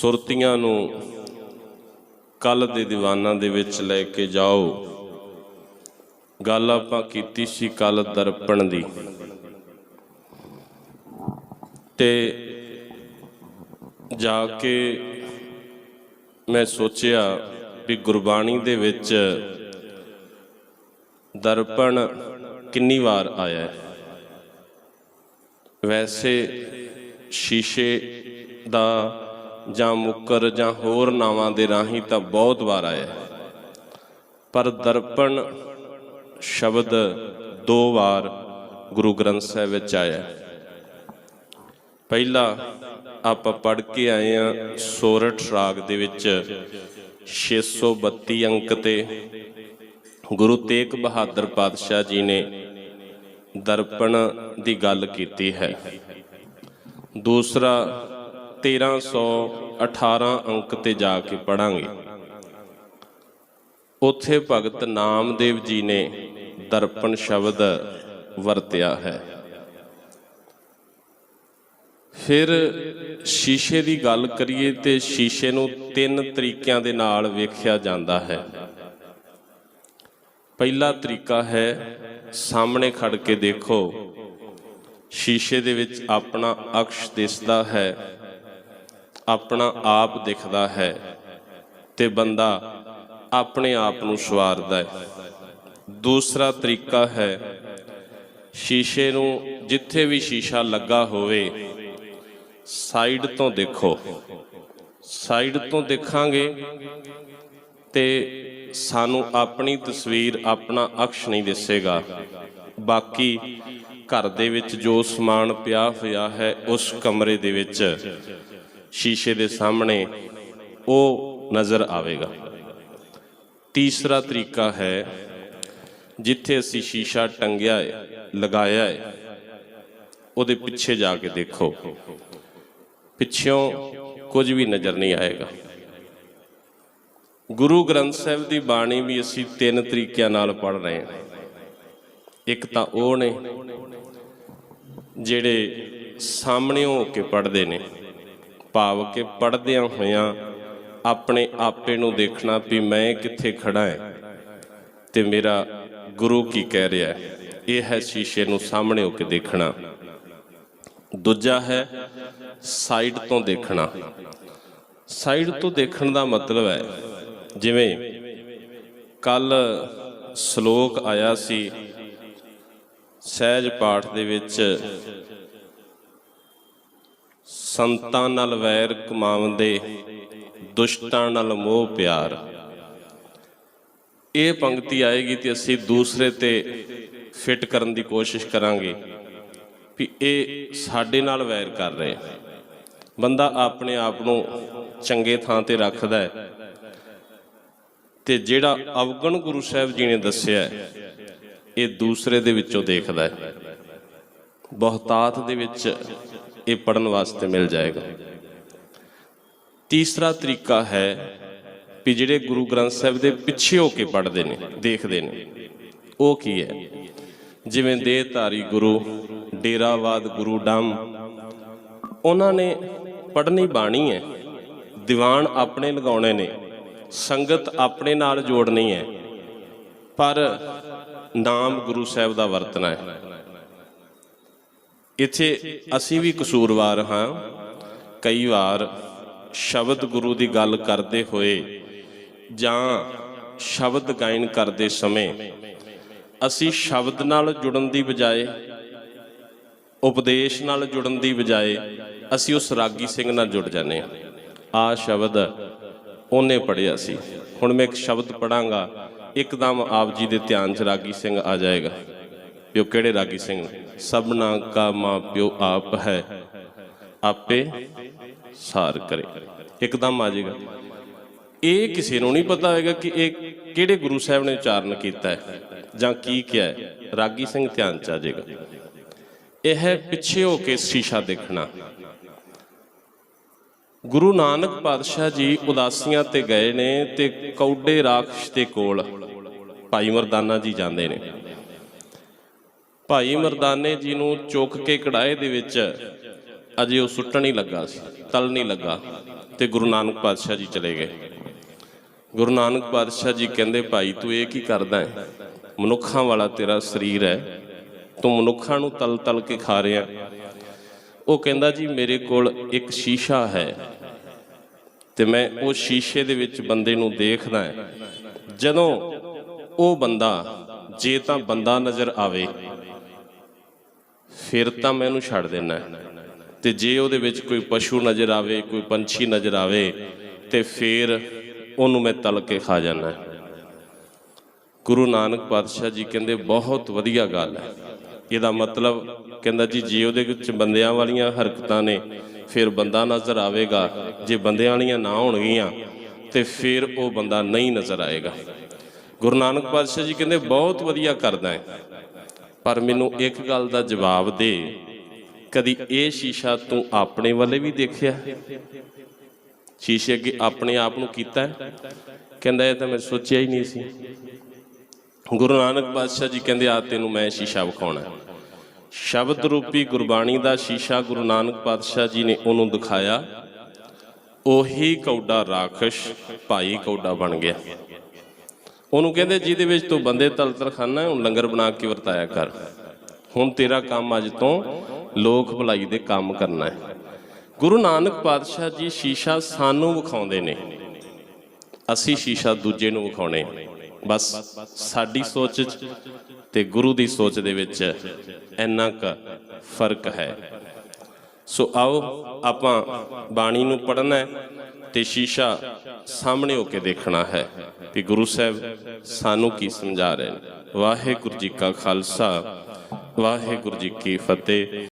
ਸੁਰਤੀਆਂ ਨੂੰ ਕੱਲ ਦੇ ਦੀਵਾਨਾਂ ਦੇ ਵਿੱਚ ਲੈ ਕੇ ਜਾਓ। ਗੱਲ ਆਪਾਂ ਕੀਤੀ ਸੀ ਕੱਲ ਦਰਪਣ ਦੀ। ਤੇ ਜਾ ਕੇ ਮੈਂ ਸੋਚਿਆ ਵੀ ਗੁਰਬਾਣੀ ਦੇ ਵਿੱਚ ਦਰਪਣ ਕਿੰਨੀ ਵਾਰ ਆਇਆ ਹੈ। ਵੈਸੇ ਸ਼ੀਸ਼ੇ ਦਾ ਜਾਂ ਮੁੱਕਰ ਜਾਂ ਹੋਰ ਨਾਵਾਂ ਦੇ ਰਾਹੀਂ ਤਾਂ ਬਹੁਤ ਵਾਰ ਆਇਆ ਪਰ ਦਰਪਣ ਸ਼ਬਦ ਦੋ ਵਾਰ ਗੁਰੂ ਗ੍ਰੰਥ ਸਾਹਿਬ ਵਿੱਚ ਆਇਆ ਪਹਿਲਾ ਆਪਾਂ ਪੜ੍ਹ ਕੇ ਆਏ ਆ ਸੋਰਠ ਰਾਗ ਦੇ ਵਿੱਚ 632 ਅੰਕ ਤੇ ਗੁਰੂ ਤੇਗ ਬਹਾਦਰ ਪਾਤਸ਼ਾਹ ਜੀ ਨੇ ਦਰਪਣ ਦੀ ਗੱਲ ਕੀਤੀ ਹੈ। ਦੂਸਰਾ 1318 ਅੰਕ ਤੇ ਜਾ ਕੇ ਪੜਾਂਗੇ ਉੱਥੇ ਭਗਤ ਨਾਮਦੇਵ ਜੀ ਨੇ ਦਰਪਣ ਸ਼ਬਦ ਵਰਤਿਆ ਹੈ। ਫਿਰ ਸ਼ੀਸ਼ੇ ਦੀ ਗੱਲ ਕਰੀਏ ਤੇ ਸ਼ੀਸ਼ੇ ਨੂੰ ਤਿੰਨ ਤਰੀਕਿਆਂ ਦੇ ਨਾਲ ਵੇਖਿਆ ਜਾਂਦਾ ਹੈ। ਪਹਿਲਾ ਤਰੀਕਾ ਹੈ, ਸਾਹਮਣੇ ਖੜ ਕੇ ਦੇਖੋ। ਸ਼ੀਸ਼ੇ ਦੇ ਵਿੱਚ ਆਪਣਾ ਅਕਸ਼ ਦਿਸਦਾ ਹੈ। ਆਪਣਾ ਆਪ ਦਿਖਦਾ ਹੈ ਤੇ ਬੰਦਾ ਆਪਣੇ ਆਪ ਨੂੰ ਸਵਾਰਦਾ ਹੈ। ਦੂਸਰਾ ਤਰੀਕਾ ਹੈ, ਸ਼ੀਸ਼ੇ ਨੂੰ ਜਿੱਥੇ ਵੀ ਸ਼ੀਸ਼ਾ ਲੱਗਾ ਹੋਵੇ, ਸਾਈਡ ਤੋਂ ਦੇਖੋ। ਸਾਈਡ ਤੋਂ ਦੇਖਾਂਗੇ ਤੇ ਸਾਨੂੰ ਆਪਣੀ ਤਸਵੀਰ ਆਪਣਾ ਅਕਸ਼ ਨਹੀਂ ਦਿਸੇਗਾ। ਬਾਕੀ ਘਰ ਦੇ ਵਿੱਚ ਜੋ ਸਮਾਨ ਪਿਆ ਹੋਇਆ ਹੈ, ਉਸ ਕਮਰੇ ਦੇ ਵਿੱਚ। ਸ਼ੀਸ਼ੇ ਦੇ ਸਾਹਮਣੇ ਉਹ ਨਜ਼ਰ ਆਵੇਗਾ। ਤੀਸਰਾ ਤਰੀਕਾ ਹੈ, ਜਿੱਥੇ ਅਸੀਂ ਸ਼ੀਸ਼ਾ ਟੰਗਿਆ ਹੈ, ਲਗਾਇਆ ਹੈ, ਉਹਦੇ ਪਿੱਛੇ ਜਾ ਕੇ ਦੇਖੋ। ਪਿੱਛੋਂ ਕੁਝ ਵੀ ਨਜ਼ਰ ਨਹੀਂ ਆਏਗਾ। ਗੁਰੂ ਗ੍ਰੰਥ ਸਾਹਿਬ ਦੀ ਬਾਣੀ ਵੀ ਅਸੀਂ ਤਿੰਨ ਤਰੀਕਿਆਂ ਨਾਲ ਪੜ੍ਹ ਰਹੇ ਹਾਂ। ਇੱਕ ਤਾਂ ਉਹ ਨੇ, ਜਿਹੜੇ ਸਾਹਮਣੇ ਹੋ ਕੇ ਪੜ੍ਹਦੇ ਨੇ। ਭਾਵ ਕਿ ਪੜ੍ਹਦਿਆਂ ਹੋਇਆਂ ਆਪਣੇ ਆਪੇ ਨੂੰ ਦੇਖਣਾ ਵੀ ਮੈਂ ਕਿੱਥੇ ਖੜਾ ਹੈ ਤੇ ਮੇਰਾ ਗੁਰੂ ਕੀ ਕਹਿ ਰਿਹਾ ਹੈ? ਇਹ ਹੈ ਸ਼ੀਸ਼ੇ ਨੂੰ ਸਾਹਮਣੇ ਹੋ ਕੇ ਦੇਖਣਾ। ਦੂਜਾ ਹੈ ਸਾਈਡ ਤੋਂ ਦੇਖਣਾ। ਸਾਈਡ ਤੋਂ ਦੇਖਣ ਦਾ ਮਤਲਬ ਹੈ, ਜਿਵੇਂ ਕੱਲ ਸ਼ਲੋਕ ਆਇਆ ਸੀ ਸਹਿਜ ਪਾਠ ਦੇ ਵਿੱਚ ਸੰਤਾਂ ਨਾਲ ਵੈਰ ਕਮਾਉਂਦੇ, ਦੁਸ਼ਟਾਂ ਨਾਲ ਮੋਹ ਪਿਆਰ। ਇਹ ਪੰਕਤੀ ਆਏਗੀ ਤੇ ਅਸੀਂ ਦੂਸਰੇ ਤੇ ਫਿੱਟ ਕਰਨ ਦੀ ਕੋਸ਼ਿਸ਼ ਕਰਾਂਗੇ ਵੀ ਇਹ ਸਾਡੇ ਨਾਲ ਵੈਰ ਕਰ ਰਹੇ। ਬੰਦਾ ਆਪਣੇ ਆਪ ਨੂੰ ਚੰਗੇ ਥਾਂ ਤੇ ਰੱਖਦਾ ਹੈ। ਤੇ ਜਿਹੜਾ ਅਵਗਣ ਗੁਰੂ ਸਾਹਿਬ ਜੀ ਨੇ ਦੱਸਿਆ ਇਹ ਦੂਸਰੇ ਦੇ ਵਿੱਚੋਂ ਦੇਖਦਾ ਹੈ। ਬਹੁਤਾਤ ਦੇ ਵਿੱਚ ਇਹ ਪੜਨ ਵਾਸਤੇ ਮਿਲ ਜਾਏਗਾ। ਤੀਸਰਾ ਤਰੀਕਾ ਹੈ ਵੀ ਜਿਹੜੇ ਗੁਰੂ ਗ੍ਰੰਥ ਸਾਹਿਬ ਦੇ ਪਿੱਛੇ ਹੋ ਕੇ ਪੜਦੇ ਨੇ, ਦੇਖਦੇ ਨੇ। ਉਹ ਕੀ ਹੈ? ਜਿਵੇਂ ਦੇਹਧਾਰੀ ਗੁਰੂ, ਡੇਰਾਵਾਦ ਗੁਰੂ ਡੰਮ, ਉਹਨਾਂ ਨੇ ਪੜ੍ਹਨੀ ਬਾਣੀ ਹੈ, ਦੀਵਾਨ ਆਪਣੇ ਲਗਾਉਣੇ ਨੇ, ਸੰਗਤ ਆਪਣੇ ਨਾਲ ਜੋੜਨੀ ਹੈ, ਪਰ ਨਾਮ ਗੁਰੂ ਸਾਹਿਬ ਦਾ ਵਰਤਣਾ ਹੈ। ਇੱਥੇ ਅਸੀਂ ਵੀ ਕਸੂਰਵਾਰ ਹਾਂ। ਕਈ ਵਾਰ ਸ਼ਬਦ ਗੁਰੂ ਦੀ ਗੱਲ ਕਰਦੇ ਹੋਏ ਜਾਂ ਸ਼ਬਦ ਗਾਇਨ ਕਰਦੇ ਸਮੇਂ ਅਸੀਂ ਸ਼ਬਦ ਨਾਲ ਜੁੜਨ ਦੀ ਬਜਾਏ, ਉਪਦੇਸ਼ ਨਾਲ ਜੁੜਨ ਦੀ ਬਜਾਏ ਅਸੀਂ ਉਸ ਰਾਗੀ ਸਿੰਘ ਨਾਲ ਜੁੜ ਜਾਂਦੇ ਹਾਂ। ਆ ਸ਼ਬਦ ਉਹਨੇ ਪੜਿਆ ਸੀ। ਹੁਣ ਮੈਂ ਇੱਕ ਸ਼ਬਦ ਪੜਾਂਗਾ ਇੱਕਦਮ ਆਪ ਜੀ ਦੇ ਧਿਆਨ 'ਚ ਰਾਗੀ ਸਿੰਘ ਆ ਜਾਏਗਾ। ਪਿਓ ਕਿਹੜੇ ਰਾਗੀ ਸਿੰਘ? ਨੇ ਸਭਨਾ ਕਾ ਮਾਂ ਪਿਓ ਆਪ ਹੈ। ਆਪੇ ਸਾਰ ਕਰੇ। ਇੱਕਦਮ ਆ ਜਾਏਗਾ। ਇਹ ਕਿਸੇ ਨੂੰ ਨਹੀਂ ਪਤਾ ਹੋਏਗਾ ਕਿ ਇਹ ਕਿਹੜੇ ਗੁਰੂ ਸਾਹਿਬ ਨੇ ਉਚਾਰਨ ਕੀਤਾ ਹੈ ਜਾਂ ਕੀ ਕਿਹਾ ਹੈ। ਰਾਗੀ ਸਿੰਘ ਧਿਆਨ ਚ ਆ ਜਾਏਗਾ। ਇਹ ਹੈ ਪਿੱਛੇ ਹੋ ਕੇ ਸ਼ੀਸ਼ਾ ਦੇਖਣਾ। ਗੁਰੂ ਨਾਨਕ ਪਾਤਸ਼ਾਹ ਜੀ ਉਦਾਸੀਆਂ ਤੇ ਗਏ ਨੇ ਤੇ ਕੌਡੇ ਰਾਖਸ਼ ਦੇ ਕੋਲ ਭਾਈ ਮਰਦਾਨਾ ਜੀ ਜਾਂਦੇ ਨੇ। ਭਾਈ ਮਰਦਾਨੇ ਜੀ ਨੂੰ ਚੁੱਕ ਕੇ ਕੜਾਏ ਦੇ ਵਿੱਚ ਅਜੇ ਉਹ ਸੁੱਟਣ ਹੀ ਲੱਗਾ ਸੀ, ਤਲ ਨਹੀਂ ਲੱਗਾ ਤੇ ਗੁਰੂ ਨਾਨਕ ਪਾਤਸ਼ਾਹ ਜੀ ਚਲੇ ਗਏ। ਗੁਰੂ ਨਾਨਕ ਪਾਤਸ਼ਾਹ ਜੀ ਕਹਿੰਦੇ, ਭਾਈ, ਤੂੰ ਇਹ ਕੀ ਕਰਦਾ ਹੈ? ਮਨੁੱਖਾਂ ਵਾਲਾ ਤੇਰਾ ਸਰੀਰ ਹੈ। ਤੂੰ ਮਨੁੱਖਾਂ ਨੂੰ ਤਲ ਤਲ ਕੇ ਖਾ ਰਿਹਾ ਉਹ ਕਹਿੰਦਾ, ਜੀ, ਮੇਰੇ ਕੋਲ ਇੱਕ ਸ਼ੀਸ਼ਾ ਹੈ ਤੇ ਮੈਂ ਉਹ ਸ਼ੀਸ਼ੇ ਦੇ ਵਿੱਚ ਬੰਦੇ ਨੂੰ ਦੇਖਦਾ ਜਦੋਂ ਉਹ ਬੰਦਾ, ਜੇ ਤਾਂ ਬੰਦਾ ਨਜ਼ਰ ਆਵੇ ਫਿਰ ਤਾਂ ਮੈਂ ਉਹਨੂੰ ਛੱਡ ਦੇਣਾ ਹੈ। ਤੇ ਜੇ ਉਹਦੇ ਵਿੱਚ ਕੋਈ ਪਸ਼ੂ ਨਜ਼ਰ ਆਵੇ, ਕੋਈ ਪੰਛੀ ਨਜ਼ਰ ਆਵੇ, ਤੇ ਫਿਰ ਉਹਨੂੰ ਮੈਂ ਤਲ ਕੇ ਖਾ ਜਾਣਾ ਗੁਰੂ ਨਾਨਕ ਪਾਤਸ਼ਾਹ ਜੀ ਕਹਿੰਦੇ, ਬਹੁਤ ਵਧੀਆ ਗੱਲ ਹੈ। ਇਹਦਾ ਮਤਲਬ ਕਹਿੰਦਾ ਜੀ, ਜੇ ਉਹਦੇ ਵਿੱਚ ਬੰਦਿਆਂ ਵਾਲੀਆਂ ਹਰਕਤਾਂ ਨੇ, ਫਿਰ ਬੰਦਾ ਨਜ਼ਰ ਆਵੇਗਾ। ਜੇ ਬੰਦਿਆਂ ਵਾਲੀਆਂ ਨਾ ਹੋਣਗੀਆਂ, ਤੇ ਫਿਰ ਉਹ ਬੰਦਾ ਨਹੀਂ ਨਜ਼ਰ ਆਏਗਾ। ਗੁਰੂ ਨਾਨਕ ਪਾਤਸ਼ਾਹ ਜੀ ਕਹਿੰਦੇ, ਬਹੁਤ ਵਧੀਆ ਕਰਦਾ ਹੈ। ਪਰ ਮੈਨੂੰ ਇੱਕ ਗੱਲ ਦਾ ਜਵਾਬ ਦੇ। ਕਦੀ ਇਹ ਸ਼ੀਸ਼ਾ ਤੂੰ ਆਪਣੇ ਵੱਲੇ ਵੀ ਦੇਖਿਆ? ਸ਼ੀਸ਼ੇ ਅੱਗੇ ਆਪਣੇ ਆਪ ਨੂੰ ਕੀਤਾ ਕਹਿੰਦਾ, ਇਹ ਤਾਂ ਮੈਂ ਸੋਚਿਆ ਹੀ ਨਹੀਂ ਸੀ। ਗੁਰੂ ਨਾਨਕ ਪਾਤਸ਼ਾਹ ਜੀ ਕਹਿੰਦੇ ਆ ਤੈਨੂੰ ਮੈਂ ਸ਼ੀਸ਼ਾ ਵਿਖਾਉਣਾ ਸ਼ਬਦ ਰੂਪੀ ਗੁਰਬਾਣੀ ਦਾ ਸ਼ੀਸ਼ਾ ਗੁਰੂ ਨਾਨਕ ਪਾਤਸ਼ਾਹ ਜੀ ਨੇ ਉਹਨੂੰ ਦਿਖਾਇਆ। ਉਹੀ ਕੌਡਾ ਰਾਖਸ਼ ਭਾਈ ਕੌਡਾ ਬਣ ਗਿਆ। ਉਹਨੂੰ ਕਹਿੰਦੇ, ਜਿਹਦੇ ਵਿੱਚ ਤੂੰ ਬੰਦੇ ਤਲ ਤਲ ਖਾਨਾ ਹੈ ਲੰਗਰ ਬਣਾ ਕੇ ਵਰਤਾਇਆ ਕਰ। ਹੁਣ ਤੇਰਾ ਕੰਮ ਅੱਜ ਤੋਂ ਲੋਕ ਭਲਾਈ ਦੇ ਕੰਮ ਕਰਨਾ ਹੈ। ਗੁਰੂ ਨਾਨਕ ਪਾਤਸ਼ਾਹ ਜੀ ਸ਼ੀਸ਼ਾ ਸਾਨੂੰ ਵਿਖਾਉਂਦੇ ਨੇ। ਅਸੀਂ ਸ਼ੀਸ਼ਾ ਦੂਜੇ ਨੂੰ ਵਿਖਾਉਣੇ। ਬਸ ਸਾਡੀ ਸੋਚ 'ਚ ਤੇ ਗੁਰੂ ਦੀ ਸੋਚ ਦੇ ਵਿੱਚ ਇੰਨਾ ਕੁ ਫ਼ਰਕ ਹੈ। ਸੋ ਆਓ, ਆਪਾਂ ਬਾਣੀ ਨੂੰ ਪੜ੍ਹਨਾ ਹੈ। ਤੇ ਸ਼ੀਸ਼ਾ ਸਾਹਮਣੇ ਹੋ ਕੇ ਦੇਖਣਾ ਹੈ ਕਿ ਗੁਰੂ ਸਾਹਿਬ ਸਾਨੂੰ ਕੀ ਸਮਝਾ ਰਹੇ ਨੇ। ਵਾਹਿਗੁਰੂ ਜੀ ਕਾ ਖਾਲਸਾ, ਵਾਹਿਗੁਰੂ ਜੀ ਕੀ ਫਤਿਹ।